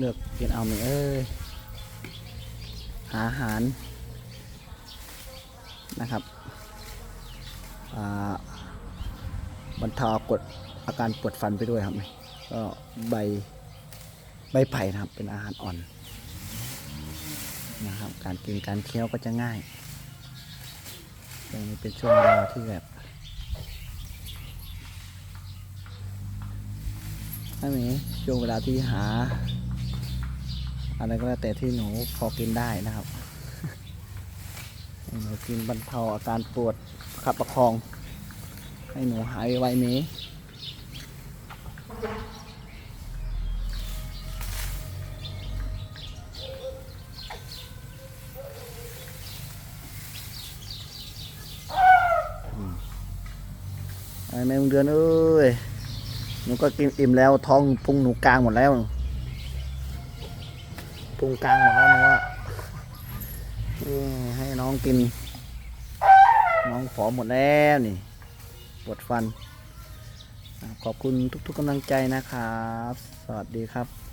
เลือกกินเอาไหมเอ้ยหาอาหารนะครับบรรเทากดอาการปวดฟันไปด้วยครับนี่ก็ใบใบไผ่นะครับเป็นอาหารอ่อนนะครับ การกินการเคี้ยวก็จะง่ายช่วงนี้เป็นช่วงเวลาที่แบบไม่มีช่วงเวลาที่หา อะไรก็แล้วแต่ที่หนูพอกินได้นะครับหนูกินบรรเทาอาการปวดขับประคอง ให้หนูหายไวๆนี้ไอ้แม่งเดือนเอ้ยหนูก็กินอิ่มแล้วท้องพุงหนูกลางหมดแล้ว พุงกลางหมดแล้วหนูว่าเอ้ยให้น้องกิน น้องขอหมดแล้วนี่ปวดฟัน ขอบคุณทุกๆกำลังใจนะครับ สวัสดีครับ